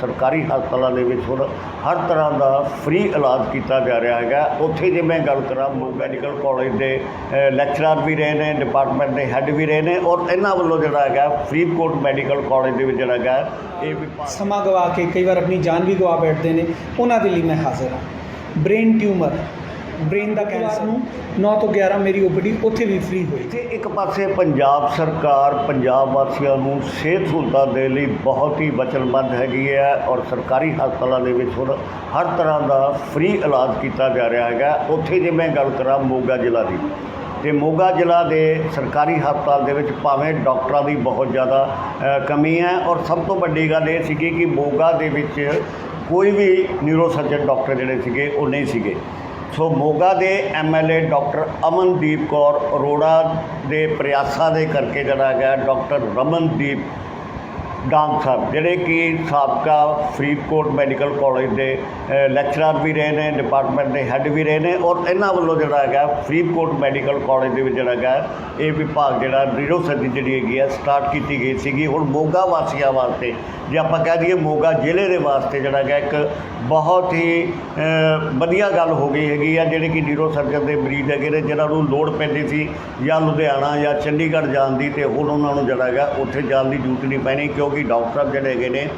ਸਰਕਾਰੀ ਹਸਪਤਾਲਾਂ ਦੇ ਵਿੱਚ ਹੁਣ ਹਰ ਤਰ੍ਹਾਂ ਦਾ ਫ੍ਰੀ ਇਲਾਜ ਕੀਤਾ ਜਾ ਰਿਹਾ ਹੈਗਾ। ਉੱਥੇ ਜੇ ਮੈਂ ਗੱਲ ਕਰਾਂ ਮੈਡੀਕਲ ਕਾਲਜ ਦੇ ਅ, ਲੈਕਚਰਰ ਵੀ ਰਹੇ ਨੇ ਡਿਪਾਰਟਮੈਂਟ ਦੇ ਹੈੱਡ ਵੀ ਰਹੇ ਨੇ ਔਰ ਇਹਨਾਂ ਵੱਲੋਂ ਜਿਹੜਾ ਹੈਗਾ ਫਰੀਦਕੋਟ ਮੈਡੀਕਲ ਕਾਲਜ ਦੇ ਵਿੱਚ ਜਿਹੜਾ ਹੈਗਾ ਇਹ ਵੀ ਸਮਾਂ ਗਵਾ ਕੇ ਕਈ ਵਾਰ ਆਪਣੀ ਜਾਨ ਵੀ ਗਵਾ ਬੈਠਦੇ ਨੇ। ਉਹਨਾਂ ਦੇ ਲਈ ਮੈਂ ਹਾਜ਼ਰ ਹਾਂ। ਬ੍ਰੇਨ ਟਿਊਮਰ ਬ੍ਰੇਨ ਦਾ ਕੈਂਸਰ ਨੂੰ 9 ਤੋਂ 11 ਮੇਰੀ ਓਪੀਡੀ ਉੱਥੇ ਵੀ ਫ੍ਰੀ ਹੋਈ। ਤੇ ਇੱਕ ਪਾਸੇ ਪੰਜਾਬ ਸਰਕਾਰ ਪੰਜਾਬ ਵਾਸੀਆਂ ਨੂੰ ਸਿਹਤ ਸਹੂਲਤਾਂ ਦੇ ਲਈ ਬਹੁਤ ਹੀ ਵਚਨਬੱਧ ਹੈਗੀ ਹੈ ਔਰ ਸਰਕਾਰੀ ਹਸਪਤਾਲਾਂ ਦੇ ਵਿੱਚ ਹੁਣ ਹਰ ਤਰ੍ਹਾਂ ਦਾ ਫ੍ਰੀ ਇਲਾਜ ਕੀਤਾ ਜਾ ਰਿਹਾ ਹੈਗਾ। ਉੱਥੇ ਜੇ ਮੈਂ ਗੱਲ ਕਰਾਂ ਮੋਗਾ ਜ਼ਿਲ੍ਹਾ ਦੀ, ਤੇ ਮੋਗਾ ਜ਼ਿਲ੍ਹਾ ਦੇ ਸਰਕਾਰੀ ਹਸਪਤਾਲ ਦੇ ਵਿੱਚ ਭਾਵੇਂ ਡਾਕਟਰਾਂ ਦੀ ਬਹੁਤ ਜ਼ਿਆਦਾ ਕਮੀ ਹੈ ਔਰ ਸਭ ਤੋਂ ਵੱਡੀ ਗੱਲ ਇਹ ਸੀਗੀ ਕਿ ਮੋਗਾ ਦੇ ਵਿੱਚ ਕੋਈ ਵੀ ਨਿਊਰੋ ਸਰਜਨ ਡਾਕਟਰ ਜਿਹੜੇ ਸੀਗੇ ਉਹ ਨਹੀਂ ਸੀਗੇ। ਸੋ ਮੋਗਾ ਦੇ ਐਮਐਲਏ ਡਾਕਟਰ ਅਮਨਦੀਪ ਕੌਰ ਅਰੋੜਾ ਦੇ ਪ੍ਰਯਾਸਾਂ ਦੇ ਕਰਕੇ ਜਿਹੜਾ ਹੈਗਾ ਡਾਕਟਰ ਰਮਨਦੀਪ ਡਾਂਗ ਸਾਹਿਬ, ਜਿਹੜੇ ਕਿ ਸਾਬਕਾ ਫਰੀਦਕੋਟ ਮੈਡੀਕਲ ਕਾਲਜ ਦੇ ਲੈਕਚਰਰ ਵੀ ਰਹੇ ਨੇ ਡਿਪਾਰਟਮੈਂਟ ਦੇ ਹੈੱਡ ਵੀ ਰਹੇ ਨੇ ਔਰ ਇਹਨਾਂ ਵੱਲੋਂ ਜਿਹੜਾ ਹੈਗਾ ਫਰੀਦਕੋਟ ਮੈਡੀਕਲ ਕਾਲਜ ਦੇ ਵਿੱਚ ਜਿਹੜਾ ਹੈਗਾ, ਇਹ ਵਿਭਾਗ ਜਿਹੜਾ ਨਿਊਰੋ ਸਰਜਰੀ ਜਿਹੜੀ ਹੈਗੀ ਆ ਸਟਾਰਟ ਕੀਤੀ ਗਈ ਸੀਗੀ। ਹੁਣ ਮੋਗਾ ਵਾਸੀਆਂ ਵਾਸਤੇ, ਜੇ ਆਪਾਂ ਕਹਿ ਦਈਏ ਮੋਗਾ ਜ਼ਿਲ੍ਹੇ ਦੇ ਵਾਸਤੇ ਜਿਹੜਾ ਹੈਗਾ, ਇੱਕ ਬਹੁਤ ਹੀ ਵਧੀਆ ਗੱਲ ਹੋ ਗਈ ਹੈਗੀ ਆ, ਜਿਹੜੇ ਕਿ ਨਿਊਰੋ ਸਰਜਨ ਦੇ ਮਰੀਜ਼ ਹੈਗੇ ਨੇ ਜਿਹਨਾਂ ਨੂੰ ਲੋੜ ਪੈਂਦੀ ਸੀ ਜਾਂ ਲੁਧਿਆਣਾ ਜਾਂ ਚੰਡੀਗੜ੍ਹ ਜਾਣ ਦੀ, ਤੇ ਹੁਣ ਉਹਨਾਂ ਨੂੰ ਜਿਹੜਾ ਹੈਗਾ, ਉੱਥੇ ਜਾਣ ਦੀ ਜ਼ਰੂਰਤ ਨਹੀਂ ਪੈਣੀ, ਕਿਉਂਕਿ ਡਾਕਟਰ ਜਿਹੜੇ ਹੈਗੇ ਨੇ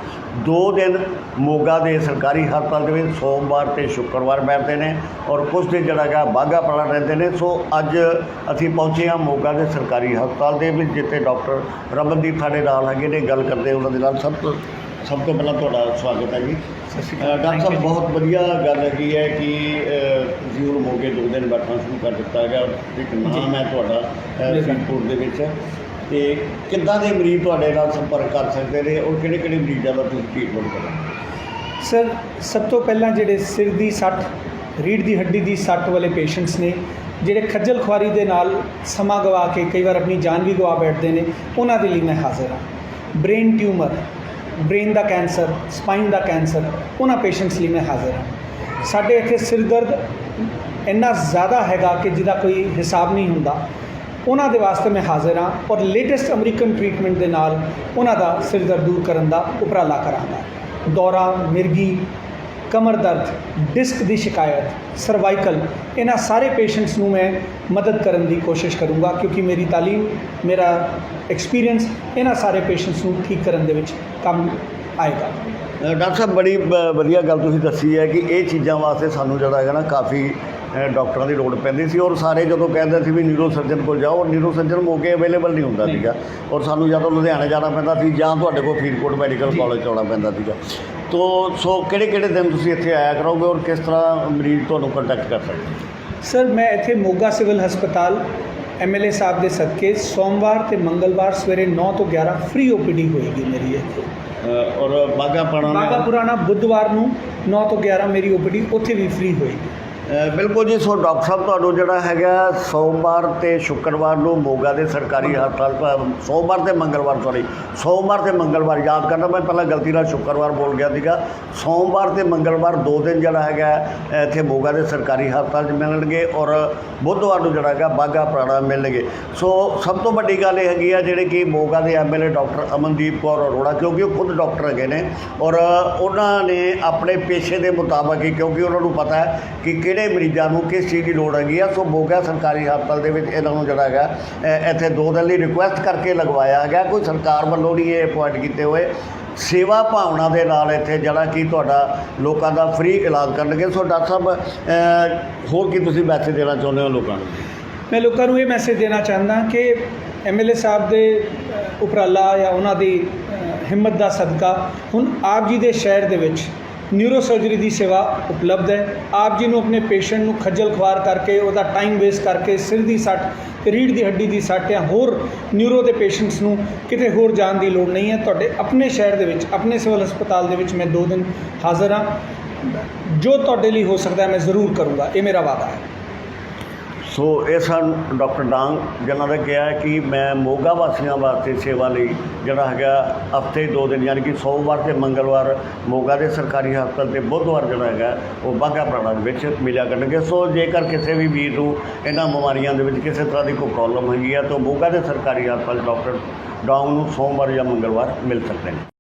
ਦੋ ਦਿਨ ਮੋਗਾ ਦੇ ਸਰਕਾਰੀ ਹਸਪਤਾਲ ਦੇ ਵਿੱਚ ਸੋਮਵਾਰ ਤੇ ਸ਼ੁੱਕਰਵਾਰ ਬੈਠਦੇ ਨੇ ਔਰ ਕੁਝ ਦਿਨ ਜਿਹੜਾ ਹੈਗਾ ਬਾਗਾ ਪੜਾ ਰਹਿੰਦੇ ਨੇ। ਸੋ ਅੱਜ ਅਸੀਂ ਪਹੁੰਚੇ ਹਾਂ ਮੋਗਾ ਦੇ ਸਰਕਾਰੀ ਹਸਪਤਾਲ ਦੇ ਵਿੱਚ ਜਿੱਥੇ ਡਾਕਟਰ ਰਮਨਦੀਪ ਸਾਡੇ ਨਾਲ ਹੈਗੇ ਨੇ। ਗੱਲ ਕਰਦੇ ਉਹਨਾਂ ਦੇ ਨਾਲ। ਸਭ ਤੋਂ ਸਭ ਤੋਂ ਪਹਿਲਾਂ ਤੁਹਾਡਾ ਸਵਾਗਤ ਹੈ ਜੀ। ਡਾਕਟਰ ਸਾਹਿਬ ਬਹੁਤ ਵਧੀਆ ਗੱਲ ਹੈਗੀ ਹੈ ਕਿ ਤੁਸੀਂ ਹੁਣ ਮੋਗੇ ਦੋ ਦਿਨ ਬੈਠਣਾ ਸ਼ੁਰੂ ਕਰ ਦਿੱਤਾ ਹੈਗਾ। ਇੱਕ ਨਾਮ ਹੈ ਤੁਹਾਡਾ। ਫਰੀਦਕੋਟ ਦੇ ਵਿੱਚ। ਤੇ ਕਿੱਦਾਂ ਦੇ ਮਰੀਜ਼ ਤੁਹਾਡੇ ਨਾਲ ਸੰਪਰਕ ਕਰ ਸਕਦੇ ਨੇ ਔਰ ਕਿਹੜੇ ਕਿਹੜੇ ਮਰੀਜ਼ਾਂ ਦਾ ਤੁਸੀਂ ਟ੍ਰੀਟਮੈਂਟ ਕਰੋ ਸਰ, ਸਭ ਤੋਂ ਪਹਿਲਾਂ ਜਿਹੜੇ ਸਿਰ ਦੀ ਸੱਟ, ਰੀੜ੍ਹ ਦੀ ਹੱਡੀ ਦੀ ਸੱਟ ਵਾਲੇ ਪੇਸ਼ੈਂਟਸ ਨੇ, ਜਿਹੜੇ ਖੱਜਲ ਖੁਆਰੀ ਦੇ ਨਾਲ ਸਮਾਂ ਗਵਾ ਕੇ ਕਈ ਵਾਰ ਆਪਣੀ ਜਾਨ ਵੀ ਗਵਾ ਬੈਠਦੇ ਨੇ, ਉਹਨਾਂ ਦੇ ਲਈ ਮੈਂ ਹਾਜ਼ਰ ਹਾਂ। ਬ੍ਰੇਨ ਟਿਊਮਰ, ਬ੍ਰੇਨ ਦਾ ਕੈਂਸਰ, ਸਪਾਈਨ ਦਾ ਕੈਂਸਰ, ਉਹਨਾਂ ਪੇਸ਼ੈਂਟਸ ਲਈ ਮੈਂ ਹਾਜ਼ਰ ਹਾਂ। ਸਾਡੇ ਇੱਥੇ ਸਿਰ ਦਰਦ ਇੰਨਾ ਜ਼ਿਆਦਾ ਹੈਗਾ ਕਿ ਜਿਹਦਾ ਕੋਈ ਹਿਸਾਬ ਨਹੀਂ ਹੁੰਦਾ। ਉਹਨਾਂ ਦੇ ਵਾਸਤੇ ਮੈਂ ਹਾਜ਼ਰ ਹਾਂ ਔਰ ਲੇਟੈਸਟ ਅਮਰੀਕਨ ਟ੍ਰੀਟਮੈਂਟ ਦੇ ਨਾਲ ਉਹਨਾਂ ਦਾ ਸਿਰ ਦਰਦ ਦੂਰ ਕਰਨ ਦਾ ਉਪਰਾਲਾ ਕਰਾਂਗਾ। ਦੌਰਾ, ਮਿਰਗੀ, ਕਮਰ ਦਰਦ ਡਿਸਕ ਦੀ ਸ਼ਿਕਾਇਤ ਸਰਵਾਈਕਲ ਇਹਨਾਂ ਸਾਰੇ ਪੇਸ਼ੈਂਟਸ ਨੂੰ ਮੈਂ ਮਦਦ ਕਰਨ ਦੀ ਕੋਸ਼ਿਸ਼ ਕਰੂੰਗਾ ਕਿਉਂਕਿ ਮੇਰੀ ਤਾਲੀਮ, ਮੇਰਾ ਐਕਸਪੀਰੀਅੰਸ ਇਹਨਾਂ ਸਾਰੇ ਪੇਸ਼ੈਂਟਸ ਨੂੰ ਠੀਕ ਕਰਨ ਦੇ ਵਿੱਚ ਕੰਮ ਆਏਗਾ। ਡਾਕਟਰ ਸਾਹਿਬ, ਬੜੀ ਵਧੀਆ ਗੱਲ ਤੁਸੀਂ ਦੱਸੀ ਹੈ ਕਿ ਇਹ ਚੀਜ਼ਾਂ ਵਾਸਤੇ ਸਾਨੂੰ ਜਿਹੜਾ ਹੈਗਾ ਨਾ ਕਾਫੀ ਡਾਕਟਰਾਂ ਦੀ ਲੋੜ ਪੈਂਦੀ ਸੀ ਔਰ ਸਾਰੇ ਜਦੋਂ ਕਹਿੰਦੇ ਸੀ ਵੀ ਨਿਊਰੋ ਸਰਜਨ ਕੋਲ ਜਾਓ ਔਰ ਨਿਊਰੋ ਸਰਜਨ ਮੌਕੇ ਅਵੇਲੇਬਲ ਨਹੀਂ ਹੁੰਦਾ। ਸੀਗਾ ਔਰ ਸਾਨੂੰ ਜਾਂ ਤਾਂ ਲੁਧਿਆਣੇ ਜਾਣਾ ਪੈਂਦਾ ਸੀ ਜਾਂ ਤੁਹਾਡੇ ਕੋਲ ਫਰੀਦਕੋਟ ਮੈਡੀਕਲ। ਕਾਲਜ ਆਉਣਾ ਪੈਂਦਾ ਸੀਗਾ ਤੋ ਸੋ ਕਿਹੜੇ ਕਿਹੜੇ ਦਿਨ ਤੁਸੀਂ ਇੱਥੇ ਆਇਆ ਕਰੋਗੇ ਔਰ ਕਿਸ ਤਰ੍ਹਾਂ ਮਰੀਜ਼ ਤੁਹਾਨੂੰ ਕੰਟੈਕਟ ਕਰ ਸਕਦੇ ਸਰ ਮੈਂ ਇੱਥੇ ਮੋਗਾ ਸਿਵਲ ਹਸਪਤਾਲ ਐਮਐਲਏ ਸਾਹਿਬ ਦੇ ਸਦਕੇ ਸੋਮਵਾਰ ਤੇ ਮੰਗਲਵਾਰ ਸਵੇਰੇ 9 ਤੋਂ 11 ਫ੍ਰੀ ਓਪੀਡੀ ਹੋਏਗੀ ਮੇਰੀ ਇੱਥੇ ਔਰ ਬਾਗਾ ਬਾਗਾ ਪਾਣਾ ਪੁਰਾਣਾ ਬੁੱਧਵਾਰ ਨੂੰ 9 ਤੋਂ 11 ਮੇਰੀ ਓਪੀਡੀ ਉੱਥੇ ਵੀ ਫ੍ਰੀ ਹੋਏਗੀ ਬਿਲਕੁਲ ਜੀ, ਸੋ ਡਾਕਟਰ ਸਾਹਿਬ, ਤੁਹਾਨੂੰ ਜਿਹੜਾ ਹੈਗਾ ਸੋਮਵਾਰ ਤੇ ਸ਼ੁੱਕਰਵਾਰ ਨੂੰ ਮੋਗਾ ਦੇ ਸਰਕਾਰੀ ਹਸਪਤਾਲ ਸੋਮਵਾਰ ਤੇ ਮੰਗਲਵਾਰ ਸੌਰੀ ਸੋਮਵਾਰ ਤੇ ਮੰਗਲਵਾਰ ਯਾਦ ਕਰਨਾ, ਮੈਂ ਪਹਿਲਾਂ ਗਲਤੀ ਨਾਲ ਸ਼ੁੱਕਰਵਾਰ ਬੋਲ ਗਿਆ ਸੀਗਾ। ਸੋਮਵਾਰ ਤੇ ਮੰਗਲਵਾਰ ਦੋ ਦਿਨ ਜਿਹੜਾ ਹੈਗਾ ਇੱਥੇ ਮੋਗਾ ਦੇ ਸਰਕਾਰੀ ਹਸਪਤਾਲ 'ਚ ਮਿਲਣਗੇ ਔਰ ਬੁੱਧਵਾਰ ਨੂੰ ਜਿਹੜਾ ਹੈਗਾ ਬਾਗਾ ਪੁਰਾਣਾ ਮਿਲਣਗੇ। ਸੋ ਸਭ ਤੋਂ ਵੱਡੀ ਗੱਲ ਇਹ ਹੈਗੀ ਆ, ਜਿਹੜੇ ਕਿ ਮੋਗਾ ਦੇ ਐਮਐਲਏ ਡਾਕਟਰ ਅਮਨਦੀਪ ਕੌਰ ਅਰੋੜਾ, ਕਿਉਂਕਿ ਉਹ ਖੁਦ ਡਾਕਟਰ ਹੈਗੇ ਨੇ ਔਰ ਉਹਨਾਂ ਨੇ ਆਪਣੇ ਪੇਸ਼ੇ ਦੇ ਮੁਤਾਬਕ ਹੀ, ਕਿਉਂਕਿ ਉਹਨਾਂ ਨੂੰ ਪਤਾ ਹੈ ਕਿ ਕਿਹੜੇ ਮਰੀਜ਼ਾਂ ਨੂੰ ਕਿਸ ਚੀਜ਼ ਦੀ ਲੋੜ ਹੈਗੀ ਆ, ਸੋ ਮੋਗਾ ਸਰਕਾਰੀ ਹਸਪਤਾਲ ਦੇ ਵਿੱਚ ਇਹਨਾਂ ਨੂੰ ਜਿਹੜਾ ਹੈਗਾ ਇੱਥੇ ਦੋ ਦਿਨ ਲਈ ਰਿਕੁਐਸਟ ਕਰਕੇ ਲਗਵਾਇਆ ਹੈਗਾ ਕੋਈ ਸਰਕਾਰ ਵੱਲੋਂ ਨਹੀਂ ਇਹ ਅਪਾਇੰਟ ਕੀਤੇ ਹੋਏ। ਸੇਵਾ ਭਾਵਨਾ ਦੇ ਨਾਲ ਇੱਥੇ ਜਿਹੜਾ ਕਿ ਤੁਹਾਡਾ ਲੋਕਾਂ ਦਾ ਫ੍ਰੀ ਇਲਾਜ ਕਰਨਗੇ। ਸੋ ਡਾਕਟਰ ਸਾਹਿਬ ਹੋਰ ਕੀ ਤੁਸੀਂ ਮੈਸੇਜ ਦੇਣਾ ਚਾਹੁੰਦੇ ਹੋ ਲੋਕਾਂ ਨੂੰ? ਮੈਂ ਲੋਕਾਂ ਨੂੰ ਇਹ ਮੈਸੇਜ ਦੇਣਾ ਚਾਹੁੰਦਾ ਕਿ ਐਮਐਲਏ ਸਾਹਿਬ ਦੇ ਉਪਰਾਲਾ ਜਾਂ ਉਹਨਾਂ ਦੀ ਹਿੰਮਤ ਦਾ ਸਦਕਾ ਹੁਣ ਆਪ ਜੀ ਦੇ ਸ਼ਹਿਰ ਦੇ ਵਿੱਚ ਨਿਊਰੋ ਸਰਜਰੀ ਦੀ ਸੇਵਾ ਉਪਲਬਧ ਹੈ। ਆਪ ਜੀ ਨੂੰ ਆਪਣੇ ਪੇਸ਼ੈਂਟ ਨੂੰ ਖੱਜਲ ਖੁਆਰ ਕਰਕੇ, ਉਹਦਾ ਟਾਈਮ ਵੇਸਟ ਕਰਕੇ, ਸਿਰ ਦੀ ਸੱਟ ਤੇ ਰੀੜ੍ਹ ਦੀ ਹੱਡੀ ਦੀ ਸੱਟ ਜਾਂ ਹੋਰ ਨਿਊਰੋ ਦੇ ਪੇਸ਼ੈਂਟਸ ਨੂੰ ਕਿਤੇ ਹੋਰ ਜਾਣ ਦੀ ਲੋੜ ਨਹੀਂ ਹੈ। ਤੁਹਾਡੇ ਆਪਣੇ ਸ਼ਹਿਰ ਦੇ ਵਿੱਚ, ਆਪਣੇ ਸਿਵਲ ਹਸਪਤਾਲ ਦੇ ਵਿੱਚ ਮੈਂ ਦੋ ਦਿਨ ਹਾਜ਼ਰ ਹਾਂ। ਜੋ ਤੁਹਾਡੇ ਲਈ ਹੋ ਸਕਦਾ ਮੈਂ ਜ਼ਰੂਰ ਕਰੂੰਗਾ। ਇਹ ਮੇਰਾ ਵਾਅਦਾ ਹੈ। ਸੋ ਇਹ ਸਨ ਡਾਕਟਰ ਡਾਂਗ, ਜਿਨ੍ਹਾਂ ਨੇ ਕਿਹਾ ਕਿ ਮੈਂ ਮੋਗਾ ਵਾਸੀਆਂ ਵਾਸਤੇ ਸੇਵਾ ਲਈ, ਜਿਹੜਾ ਹੈਗਾ ਹਫ਼ਤੇ ਦੋ ਦਿਨ, ਯਾਨੀ ਕਿ ਸੋਮਵਾਰ ਤੇ ਮੰਗਲਵਾਰ ਮੋਗਾ ਦੇ ਸਰਕਾਰੀ ਹਸਪਤਾਲ ਤੇ ਬੁੱਧਵਾਰ ਜਿਹੜਾ ਹੈਗਾ, ਉਹ ਬਾਗਾ ਪ੍ਰਾਣਾ ਦੇ ਵਿੱਚ ਮਿਲਿਆ ਕਰਨਗੇ। ਸੋ ਜੇਕਰ ਕਿਸੇ ਵੀ ਵੀਰ ਨੂੰ ਇਹਨਾਂ ਬਿਮਾਰੀਆਂ ਦੇ ਵਿੱਚ ਕਿਸੇ ਤਰ੍ਹਾਂ ਦੀ ਕੋਈ ਪ੍ਰੋਬਲਮ ਹੈਗੀ ਆ, ਤਾਂ ਮੋਗਾ ਦੇ ਸਰਕਾਰੀ ਹਸਪਤਾਲ ਡਾਕਟਰ ਡਾਂਗ ਨੂੰ ਸੋਮਵਾਰ ਜਾਂ ਮੰਗਲਵਾਰ ਮਿਲ ਸਕਦੇ ਨੇ।